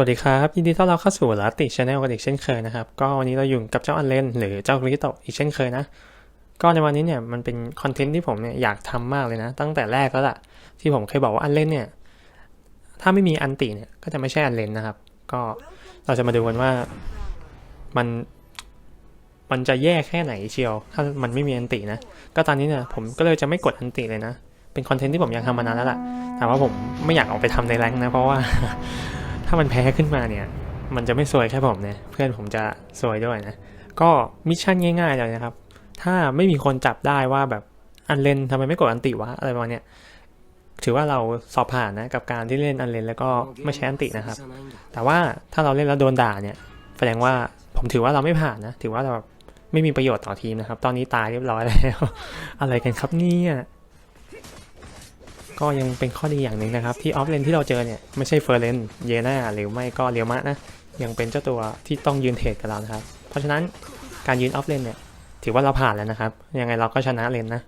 วัสดีครับ ยินดีต้อนรับเข้าสู่ลาติชาแนลกันอีกเช่นเคยนะครับ ก็วันนี้เราอยู่กับเจ้าอันเลนหรือเจ้ากริโตอีกเช่นเคยนะ ก็ในวันนี้เนี่ยมันเป็นคอนเทนต์ที่ผมเนี่ยอยากทำมากเลยนะ ตั้งแต่แรกแล้วล่ะ ที่ผมเคยบอกว่าอันเลนเนี่ย ถ้าไม่มีอันติเนี่ยก็จะไม่ใช่อันเลนนะครับ ก็เราจะมาดูกันว่ามันมันจะแย่แค่ไหนเชียว ถ้ามันไม่มีอันตินะ ก็ตอนนี้เนี่ยผมก็เลยจะไม่กดอันติเลยนะ เป็นคอนเทนต์ที่ผมอยากทำมานานแล้วล่ะแต่ว่าผมไม่อยากออกไปทำในแรงนะเพราะว่า ถ้ามันแพ้ขึ้นมาเนี่ย มันจะไม่สวยแค่ผมนะเพื่อนผมจะสวยด้วยนะ ก็มิชชั่นง่ายๆเลยนะครับ ถ้าไม่มีคนจับได้ว่าแบบอันเลนทำไมไม่กดอันติวะอะไรประมาณเนี้ยถือว่าเราสอบผ่านนะกับการที่เล่นอันเลนแล้วก็ไม่ใช้อันตินะครับ แต่ว่าถ้าเราเล่นแล้วโดนด่าเนี่ย แสดงว่าผมถือว่าเราไม่ผ่านนะ ถือว่าเราแบบไม่มีประโยชน์ต่อทีมนะครับ ตอนนี้ตายเรียบร้อยแล้ว อะไรกันครับเนี่ย ก็ยังเป็นข้อดีอย่างหนึ่งนะครับ ที่ออฟเลนที่เราเจอเนี่ยไม่ใช่เฟอร์เรนเยน่าหรือไม่ก็เรียวมะนะยังเป็นเจ้าตัวที่ต้องยืนเทรดกับเรานะครับ เพราะฉะนั้นการยืนออฟเลนเนี่ยถือว่าเราผ่านแล้วนะครับ ยังไงเราก็ชนะเลนนะ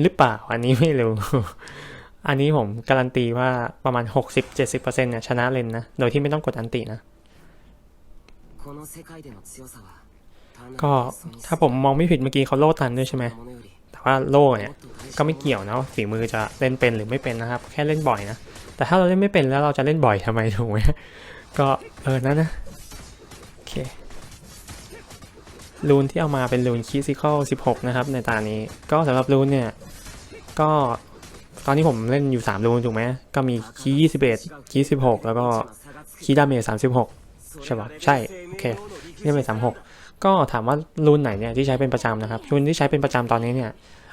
หรือเปล่าอันนี้ไม่รู้ อันนี้ผมการันตีว่าประมาณ 60-70%เนี่ยชนะเลนนะโดยที่ไม่ต้องกดอันตินะก็ถ้าผมมองไม่ผิดเมื่อกี้เขาโล่ตันด้วยใช่ไหม ว่าโล่เนี่ยก็ไม่เกี่ยวนะฝีมือจะเล่นเป็นหรือไม่เป็นนะครับ แค่เล่นบ่อยนะ แต่ถ้าเราเล่นไม่เป็นแล้วเราจะเล่นบ่อยทำไมถูกไหมก็เออนั่นนะโอเครูนที่เอามาเป็นรูนคิซิคอล16 นะครับ ในตานี้ก็สำหรับรูนเนี่ยก็ตอนนี้ผมเล่นอยู่3รูนถูกไหมก็มีคี21คี16 แล้วก็คีดาเมจ36ใช่ปะใช่ โอเคคีดามจ36 ก็ถามว่ารูนไหนเนี่ยที่ใช้เป็นประจำนะครับรูนที่ใช้เป็นประจำตอนนี้เนี่ย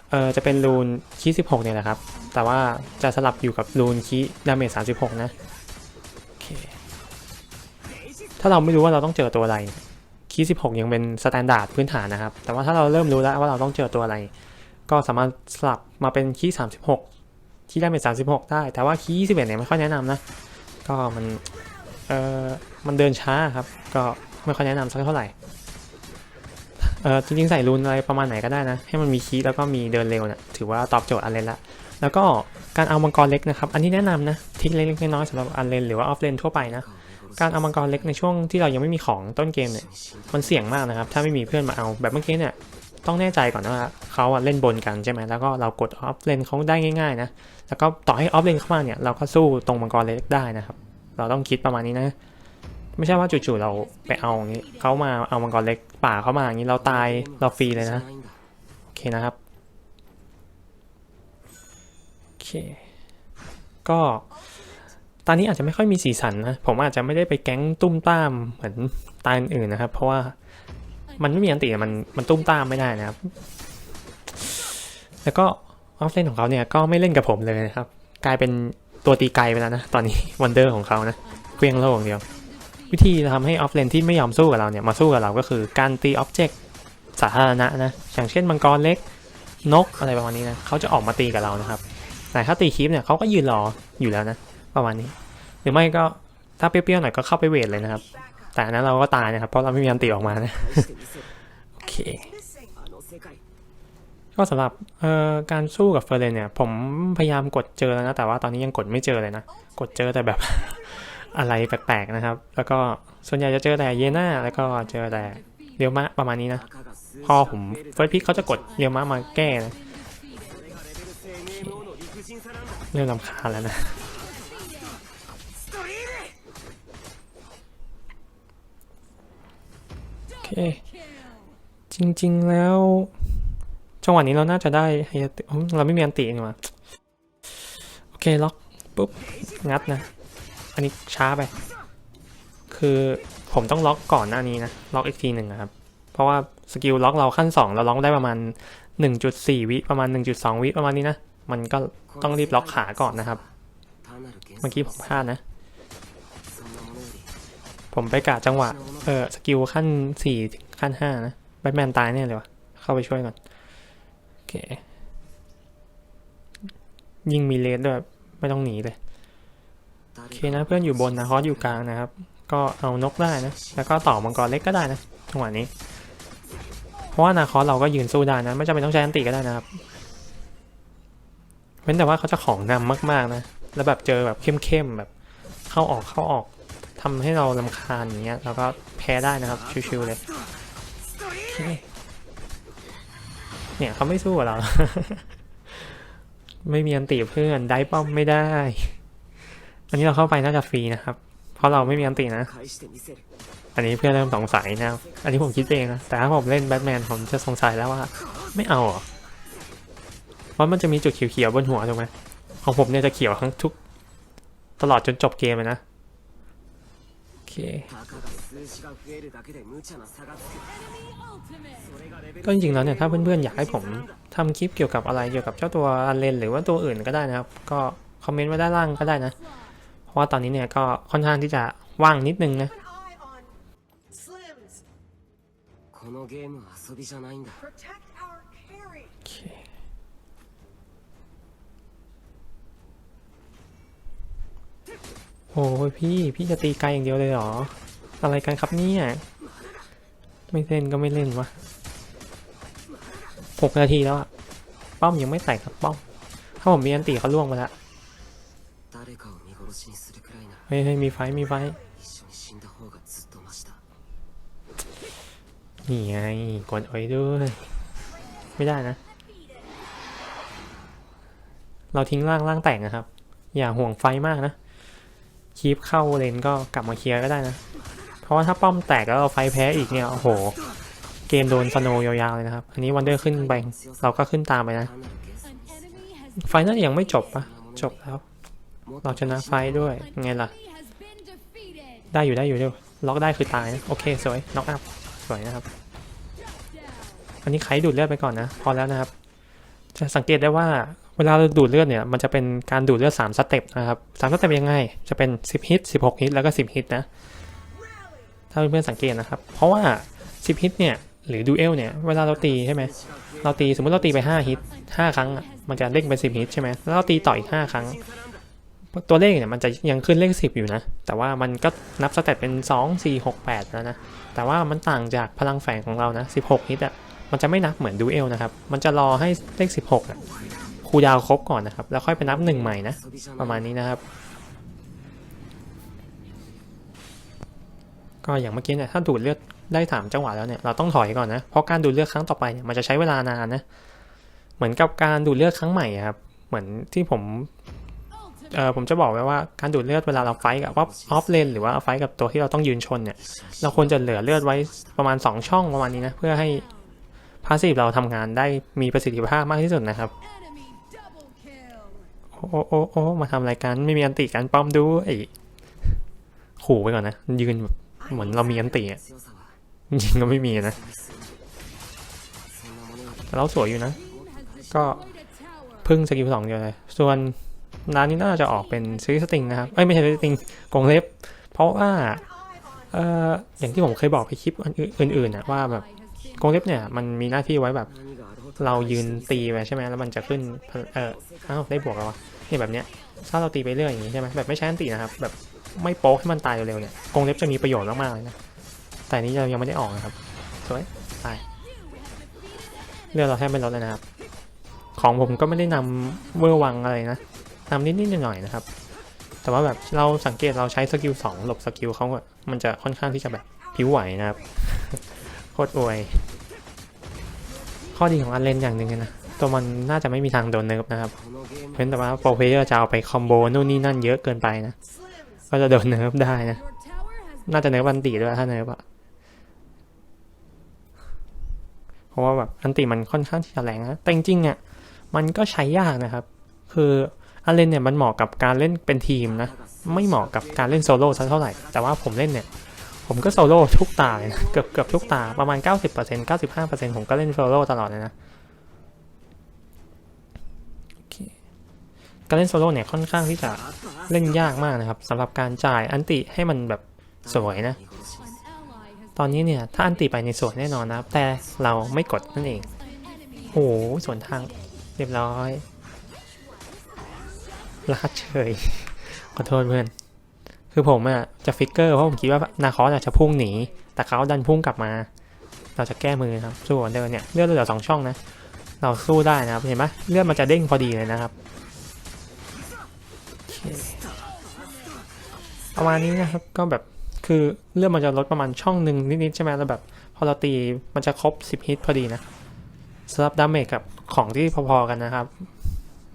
เออจะเป็นรูนคี16เนี่ยแหละครับ แต่ว่าจะสลับอยู่กับรูนคีดาเมจ36นะโอเคถ้าเราไม่รู้ว่าเราต้องเจอตัวอะไรคี16ยังเป็นสแตนดาร์ดพื้นฐานนะครับ แต่ว่าถ้าเราเริ่มรู้แล้วว่าเราต้องเจอตัวอะไร ก็สามารถสลับมาเป็นคี36คีดาเมจ36ได้ แต่ว่าคี21เนี่ยไม่ค่อยแนะนำนะ ก็มันเออมันเดินช้าครับ ก็ไม่ค่อยแนะนำสักเท่าไหร่ เออจริงๆใส่รูนอะไรประมาณไหนก็ได้นะ ให้มันมีคีแล้วก็มีเดินเร็วนี่ยถือว่าตอบโจทย์อันเลนละ แล้วก็การเอามังกรเล็กนะครับ อันนี้แนะนำนะทริกเล็กๆน้อยๆสำหรับอันเลนหรือว่าออฟเลนทั่วไปนะ การเอามังกรเล็กในช่วงที่เรายังไม่มีของต้นเกมเนี่ย มันเสี่ยงมากนะครับ ถ้าไม่มีเพื่อนมาเอาแบบเมื่อกี้เนี่ย ต้องแน่ใจก่อนว่าเขาเล่นบนกันใช่ไหมแล้วก็เรากดออฟเลนเขาได้ง่ายๆนะ แล้วก็ต่อให้ออฟเลนเข้ามาเนี่ย เราก็สู้ตรงมังกรเล็กได้นะครับ เราต้องคิดประมาณนี้นะ ไม่ใช่ว่าจู่ๆเราไปเอาอย่างนี้เขามาเอามังกรเล็ก ป่าเข้ามาอย่างนี้เราตายเราฟรีเลยนะ โอเคนะครับ โอเค ก็ ตอนนี้อาจจะไม่ค่อยมีสีสันนะ ผมอาจจะไม่ได้ไปแก๊งตุ้มตามเหมือนตายอื่นนะครับ เพราะว่ามันไม่มีอันติมันมันตุ้มตามไม่ได้นะครับ แล้วก็ออฟเลนของเขาเนี่ยก็ไม่เล่นกับผมเลยนะครับ กลายเป็นตัวตีไกลไปแล้วนะ ตอนนี้วันเดอร์ของเขานะเคลี้ยงโล่อย่างเดียว วิธีทำให้ออฟเลนที่ไม่ยอมสู้กับเราเนี่ยมาสู้กับเราก็คือการตีออบเจกต์สาธารณะนะอย่างเช่นมังกรเล็กนกอะไรประมาณนี้นะเขาจะออกมาตีกับเรานะครับแต่ถ้าตีคลิปเนี่ยเขาก็ยืนรออยู่แล้วนะประมาณนี้ หรือไม่ก็ถ้าเปรี้ยวๆหน่อยก็เข้าไปเวทเลยนะครับ แต่อันนั้นเราก็ตายนะครับ เพราะเราไม่มีอันตีออกมานะโอเคก็สำหรับการสู้กับเฟอร์เรนเนี่ย ผมพยายามกดเจอแล้วนะ แต่ว่าตอนนี้ยังกดไม่เจอเลยนะ กดเจอแต่แบบ อะไรแปลกๆนะครับ แล้วก็ส่วนใหญ่จะเจอแต่เยน่าแล้วก็เจอแต่เรียวมะประมาณนี้นะพอผมเฟิร์สพิกเขาจะกดเรียวมะมาแก้นะเริ่มลำคาแล้วนะโอเคจริง ๆ แล้วจังหวะนี้เราน่าจะได้ไฮยาเตะอืมเราไม่มีอันตินี่หว่าโอเคล็อกปุ๊บงัดนะ อันนี้ช้าไป คือผมต้องล็อกก่อนหน้านี้นะ ล็อกอีกทีหนึ่งครับ เพราะว่าสกิลล็อกเราขั้น 2 เราล็อกได้ประมาณ 1.4 วิประมาณ 1.2 วิประมาณนี้นะ มันก็ต้องรีบล็อกขาก่อนนะครับ เมื่อกี้ผมพลาดนะ ผมไปกะจังหวะ เออสกิลขั้น 4 ขั้น 5 นะแบทแมนตายแน่เลยวะเข้าไปช่วยก่อน โอเค ยิงมีเลสด้วย ไม่ต้องหนีเลย โอเคนะเพื่อนอยู่บนนะฮอสอยู่กลางนะครับ ก็เอานกได้นะ แล้วก็ต่อมังกรเล็กก็ได้นะจังหวะนี้ เพราะว่านาคอสเราก็ยืนสู้ได้นะ ไม่จำเป็นต้องใช้อันติก็ได้นะครับ เว้นแต่ว่าเขาจะของนำมากๆนะ แล้วแบบเจอแบบเข้มๆแบบ เข้าออกเข้าออกทำให้เราลำคาญอย่างเงี้ยเราก็แพ้ได้นะครับชิวๆเลยเคเนี่ยเขาไม่สู้กับเรา ไม่มีอันติเพื่อนได้ป้อมไม่ได้ อันนี้เราเข้าไปน่าจะฟรีนะครับ เพราะเราไม่มีอันตินะ อันนี้เพื่อนเริ่มสงสัยนะครับ อันนี้ผมคิดเองนะ แต่ถ้าผมเล่นแบทแมนผมจะสงสัยแล้วว่า ไม่เอาเหรอเพราะมันจะมีจุดเขียวๆบนหัวถูกไหมของผมเนี่ยจะเขียวทั้งทุก ตลอดจนจบเกมเลยนะโอเคก็จริงๆแล้วเนี่ยถ้าเพื่อนๆอยากให้ผมทำคลิปเกี่ยวกับอะไรเกี่ยวกับเจ้าตัวอันเลนหรือว่าตัวอื่นก็ได้นะครับ ก็คอมเมนต์ไว้ด้านล่างก็ได้นะ เพราะว่าตอนนี้เนี่ยก็ค่อนข้างที่จะว่างนิดนึงนะโอ้ยพี่ พี่จะตีไกลอย่างเดียวเลยเหรอ อะไรกันครับเนี่ย ไม่เล่นก็ไม่เล่นวะหกนาทีแล้วอะป้อมยังไม่ใส่ครับป้อม ถ้าผมมีอันตีเขาล่วงไปแล้ว ฮ้ยเฮ้ยมีไฟมีไฟนี่ไงกดไว้ด้วย ไม่ได้นะ เราทิ้งร่างร่างแต่งนะครับ อย่าห่วงไฟมากนะคีบเข้าเลนก็กลับมาเคลียร์ก็ได้นะ เพราะว่าถ้าป้อมแตกแล้วเราไฟแพ้อีกเนี่ยโอ้โห เกมโดนสโนยาวๆเลยนะครับ อันนี้วันเดอร์ขึ้นไปเราก็ขึ้นตามไปนะ ไฟนั่นยังไม่จบปะจบแล้ว เราชนะไฟด้วยไงล่ะ ได้อยู่ได้อยู่เดี๋ยวล็อกได้คือตายนะโอเคสวยน็อกอัพสวยนะครับ อันนี้ไขดูดเลือดไปก่อนนะ พอแล้วนะครับ จะสังเกตได้ว่าเวลาเราดูดเลือดเนี่ยมันจะเป็นการดูดเลือด 3 สเต็ปนะครับสามสเต็ปยังไง จะเป็น 10ฮิต16ฮิตแล้วก็ 10ฮิตนะถ้าเพื่อนๆสังเกตนะครับ เพราะว่า 10ฮิตเนี่ยหรือดูเอลเนี่ยเวลาเราตีใช่ไหมเราตีสมมติเราตีไป 5 ฮิต 5 ครั้ง มันจะเด้งเป็น10ฮิตใช่ไหมแล้วเราตีต่ออีก 5 ครั้ง ตัวเลขเนี่ยมันจะยังขึ้นเลข 10 อยู่นะ แต่ว่ามันก็นับสเตตเป็น 2 4 6 8 แล้วนะ แต่ว่ามันต่างจากพลังแฝงของเรานะ 16 นิดอะ่ะ มันจะไม่นับเหมือนดูเอลนะครับ มันจะรอให้เลข 16อะ่ะคูดาวครบก่อนนะครับ แล้วค่อยไปนับหนึ่งใหม่นะ ประมาณนี้นะครับ ก็อย่างเมื่อกี้เนี่ยถ้าดูดเลือดได้ถามจังหวะแล้วเนี่ยเราต้องถอยก่อนนะ เพราะการดูดเลือดครั้งต่อไปเนี่ยมันจะใช้เวลานานนะ เหมือนกับการดูดเลือดครั้งใหม่ครับ เหมือนที่ผม เออผมจะบอกไว้ว่าการดูดเลือดเวลาเราไฟกับว่าออฟเลนหรือว่าไฟกับตัวที่เราต้องยืนชนเนี่ย เราควรจะเหลือเลือดไว้ประมาณ 2 ช่องประมาณนี้นะ เพื่อให้พาสซีฟเราทำงานได้มีประสิทธิภาพมากที่สุดนะครับ โอ้โอ้โอ้มาทำรายการไม่มีอันติการป้อมดูไอ้ขู่ไปก่อนนะ ยืนเหมือนเรามีอันติอะยิงก็ไม่มีนะเราสวยอยู่นะ ก็พึ่งสกิลสองเดียวเลย ส่วน ร้านนี้น่าจะออกเป็นซีสติงนะครับ เอ้ยไม่ใช่ซีสติงกงเล็บ เพราะว่าเอ่ออย่างที่ผมเคยบอกไปคลิปอื่นๆนะว่าแบบกงเล็บเนี่ยมันมีหน้าที่ไว้แบบ เรายืนตีไปใช่ไหมแล้วมันจะขึ้นเอออ้าได้บวกแล้ววะนี่แบบเนี้ยถ้าเราตีไปเรื่อยอย่างนี้ใช่ไหมแบบไม่ใช้อันตีนะครับ แบบไม่โป๊กให้มันตายเร็วๆเนี่ยกงเล็บจะมีประโยชน์มากๆเลยนะแต่นี้เรายังไม่ได้ออกนะครับสวยตายเรือเราแทบไม่ลดเลยนะครับ ของผมก็ไม่ได้นำเวอร์วังอะไรนะ ทำนิดๆหน่อยๆนะครับ แต่ว่าแบบเราสังเกตเราใช้สกิลสองหลบสกิลเขาอะมันจะค่อนข้างที่จะแบบผิวไหวนะครับ โคตรอวย ข้อดีของอันเลนอย่างหนึ่งนะ ตัวมันน่าจะไม่มีทางโดนเนิร์ฟนะครับ เว้นแต่ว่าโปรเพเยอร์จะเอาไปคอมโบนู่นนี่นั่นเยอะเกินไปนะ ก็จะโดนเนิร์ฟได้นะ น่าจะเนิร์ฟวันตีด้วยถ้าเนิร์ฟอะเพราะว่าแบบอันตีมันค่อนข้างที่จะแรงนะ แต่จริงๆอะมันก็ใช้ยากนะครับ คือ อาเลนเนี่ยมันเหมาะกับการเล่นเป็นทีมนะ ไม่เหมาะกับการเล่นโซโล่สักเท่าไหร่ แต่ว่าผมเล่นเนี่ย ผมก็โซโล่ทุกตาเลยนะ เกือบเกือบทุกตา ประมาณ 90% 95%ผมก็เล่นโซโล่ตลอดเลยนะการเล่นโซโล่เนี่ยค่อนข้างที่จะเล่นยากมากนะครับสำหรับการจ่ายอันติให้มันแบบสวยนะ ตอนนี้เนี่ยถ้าอันติไปในสวยแน่นอนนะแต่เราไม่กดนั่นเองโหส่วนทางเรียบร้อย ลาดเฉย ขอโทษเพื่อน คือผมอะจะฟิกเกอร์เพราะผมคิดว่านาคอสอจะพุ่งหนี แต่เขาดันพุ่งกลับมา เราจะแก้มือครับ สู้กันเดินเนี่ยเลือดเหลือสองช่องนะ เราสู้ได้นะครับ เห็นไหมเลือดมันจะเด้งพอดีเลยนะครับ ประมาณนี้นะครับ ก็แบบ คือเลือดมันจะลดประมาณช่องหนึ่งนิดๆใช่ไหมแล้วแบบ พอเราตีมันจะครบ 10 ฮิตพอดีนะสำหรับดาเมจกับของที่พอๆกันนะครับ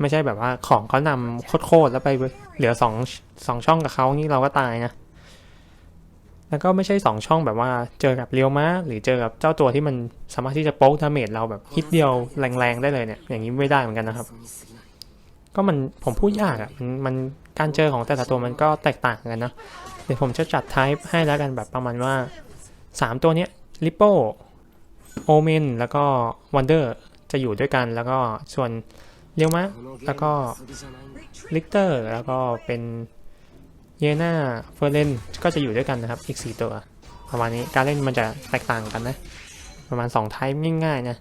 ไม่ใช่แบบว่าของเขานำโคตรแล้วไปเหลือสองสองช่องกับเขานี่เราก็ตายนะ แล้วก็ไม่ใช่สองช่องแบบว่าเจอกับเลียวม้าหรือเจอกับเจ้าตัวที่มันสามารถที่จะโป๊กดาเมจเราแบบฮิตเดียวแรงๆได้เลยเนี่ย อย่างนี้ไม่ได้เหมือนกันนะครับ ก็มันผมพูดยากอะ่ะมันการเจอของแต่ละตัวมันก็แตกต่างกันนะเดี๋ยวผมจะจัดไทป์ให้แล้วกันแบบประมาณว่า 3 ตัวเนี้ยลิปโปโอเมนแล้วก็วันเดอร์จะอยู่ด้วยกันแล้วก็ส่วน เรียวมะแล้วก็ลิกเตอร์ แล้วก็เป็นเยนาเฟอร์เรนก็จะอยู่ด้วยกันนะครับ อีก 4 ตัว ประมาณนี้การเล่นมันจะแตกต่างกันนะ ประมาณ2ไทป์ง่ายๆนะ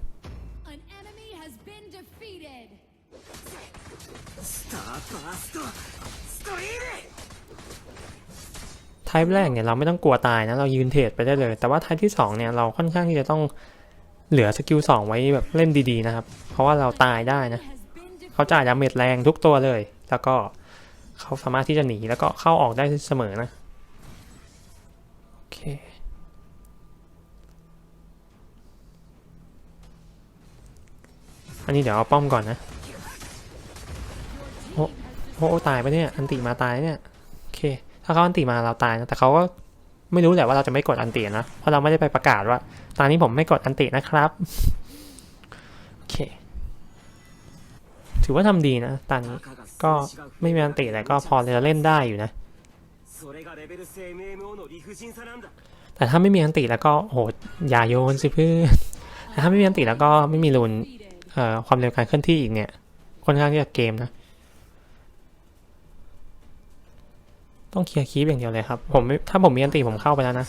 ไทป์แรกเนี่ยเราไม่ต้องกลัวตายนะ เรายืนเทรดไปได้เลย แต่ว่าไทป์ที่2เนี่ยเราค่อนข้างที่จะต้องเหลือสกิล2ไว้แบบเล่นดีๆนะครับ เพราะว่าเราตายได้นะ เขาจ่ายดาเมจแรงทุกตัวเลย แล้วก็เขาสามารถที่จะหนีแล้วก็เข้าออกได้เสมอนะ โอเคอันนี้เดี๋ยวเอาป้อมก่อนนะ โอ้โอ้ตายไปะเนี่ย อันติมาตายเนี่ย โอเค ถ้าเขาอันติมาเราตายนะ แต่เขาก็ไม่รู้แหละว่าเราจะไม่กดอันตินะ เพราะเราไม่ได้ไปประกาศว่า ตอนนี้ผมไม่กดอันตินะครับ โอเค ถือว่าทำดีนะตอนนี้ก็ไม่มีอันติแต่ก็พอจะเล่นได้อยู่นะ แต่ถ้าไม่มีอันติแล้วก็โหดอย่าโยนสิเพื่อนแต่ถ้าไม่มีอันติแล้วก็ไม่มีรุนเอ่อความเร็วการเคลื่อนที่อีกเนี่ยค่อนข้างที่จะเกมนะ ต้องเคลียร์คีบอย่างเดียวเลยครับ ผมถ้าผมมีอันติผมเข้าไปแล้วนะ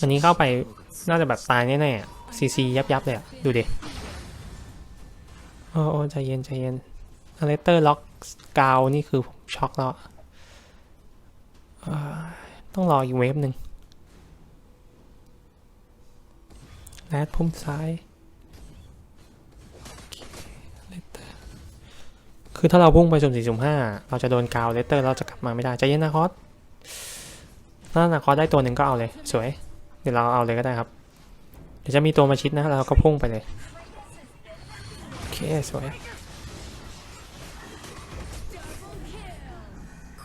อันนี้เข้าไปน่าจะแบบตายแน่ๆซีซียับๆเลยอะดูดิ อ้โอ้ใจเย็นใจเย็นอเลเตอร์ล็อกกาวนี่คือผมช็อกแล้วต้องรออีกเวฟหนึ่งแรดพุ่มซ้ายคือถ้าเราพุ่งไปสุ่มสี่สุ่มห้าเราจะโดนกาวเลตเตอร์เราจะกลับมาไม่ได้ใจเย็นนะคอสถ้านาคอสได้ตัวหนึ่งก็เอาเลย สวย เดี๋ยวเราเอาเลยก็ได้ครับ เดี๋ยวจะมีตัวมาชิดนะเราก็พุ่งไปเลย เคสวย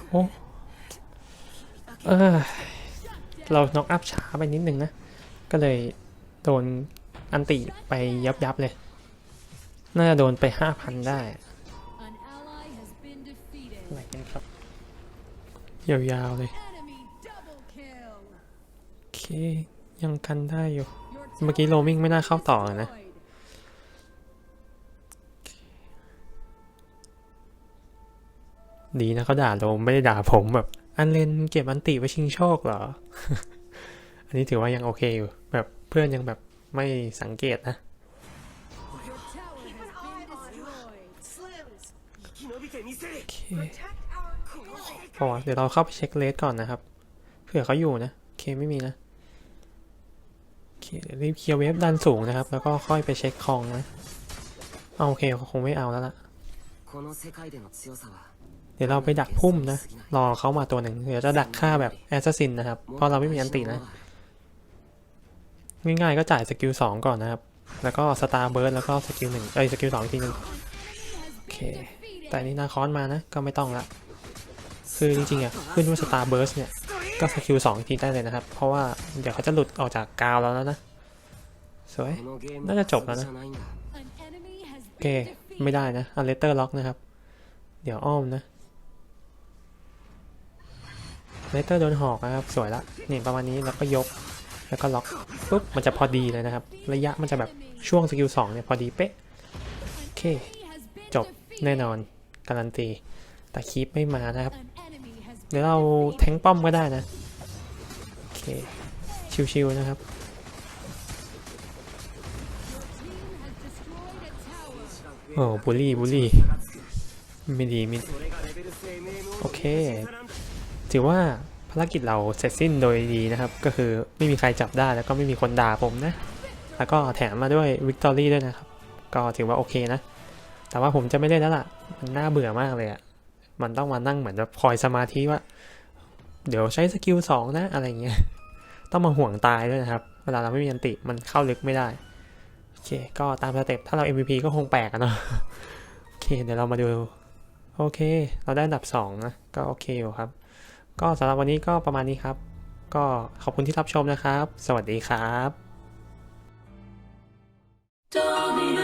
โอ้เออเราน็อกอัพช้าไปนิดนึงนะ ก็เลยโดนอันติไปยับยับเลย น่าจะโดนไปห้าพันได้ An ally has been defeated. อะไรกันครับ ยาวๆเลย โอเค ยังกันได้อยู่ เมื่อกี้ roaming ไม่น่าเข้าต่อนะ ดีนะเขาด่าเราไม่ได้ด่าผมแบบ อันเลนเก็บอันติไว้ชิงโชคเหรอ อันนี้ถือว่ายังโอเคอยู่ แบบเพื่อนยังแบบไม่สังเกตนะโอเคพอเดี๋ยวเราเข้าไปเช็คเลสก่อนนะครับ เผื่อเขาอยู่นะโอเคไม่มีนะเครีบเคลียร์เวฟดันสูงนะครับ แล้วก็ค่อยไปเช็คคลองนะเอาโอเคเขาคงไม่เอาแล้วล่ะ เดี๋ยวเราไปดักพุ่มนะ รอเขามาตัวหนึ่งเดี๋ยวจะดักฆ่าแบบแอสซัสซินนะครับ เพราะเราไม่มีอันตินะ ง่ายๆก็จ่ายสกิลสองก่อนนะครับ แล้วก็สตาร์เบิร์ดแล้วก็สกิลหนึ่งเอ้ยสกิลสองทีหนึ่งโอเค แต่นี่นาคอนมานะ ก็ไม่ต้องละคือจริงๆอะขึ้นว่าสตาร์เบิร์ดเนี่ย ก็สกิลสองทีได้เลยนะครับ เพราะว่าเดี๋ยวเขาจะหลุดออกจากกาวแล้วนะสวยน่าจะจบแล้วนะโอเค ไม่ได้นะอันเลเตอร์ล็อกนะครับ เดี๋ยวอ้อมนะ เนเตอร์โดนหอกนะครับสวยละนี่ยประมาณนี้แล้วก็ยกแล้วก็ล็อกปุ๊บมันจะพอดีเลยนะครับ ระยะมันจะแบบช่วงสกิลสองเนี่ยพอดีเป๊ะโอเค จบแน่นอนการันตีแต่คีปไม่มานะครับเดี๋ยวเราแทงป้อมก็ได้นะโอเคชิวๆนะครับโอ้บุลลี่บุลลี่ไม่ดีไม่โอเค ถือว่าภารกิจเราเสร็จสิ้นโดยดีนะครับ ก็คือไม่มีใครจับได้แล้วก็ไม่มีคนด่าผมนะ แล้วก็แถมมาด้วยวิกตอรี่ด้วยนะครับ ก็ถือว่าโอเคนะ แต่ว่าผมจะไม่เล่นแล้วล่ะ มันน่าเบื่อมากเลยอะมันต้องมานั่งเหมือนแบบคอยสมาธิว่า เดี๋ยวใช้สกิลสองนะอะไรเงี้ย ต้องมาห่วงตายด้วยนะครับ เวลาเราไม่มีอันติมันเข้าลึกไม่ได้ โอเค ก็ตามสเต็ปถ้าเรา MVP ก็คงแปลกอะเนาะ โอเค เดี๋ยวเรามาดู โอเค เราได้อันดับสองนะ ก็โอเคอยู่ครับ ก็สำหรับวันนี้ก็ประมาณนี้ครับ ก็ขอบคุณที่รับชมนะครับ สวัสดีครับ Domino.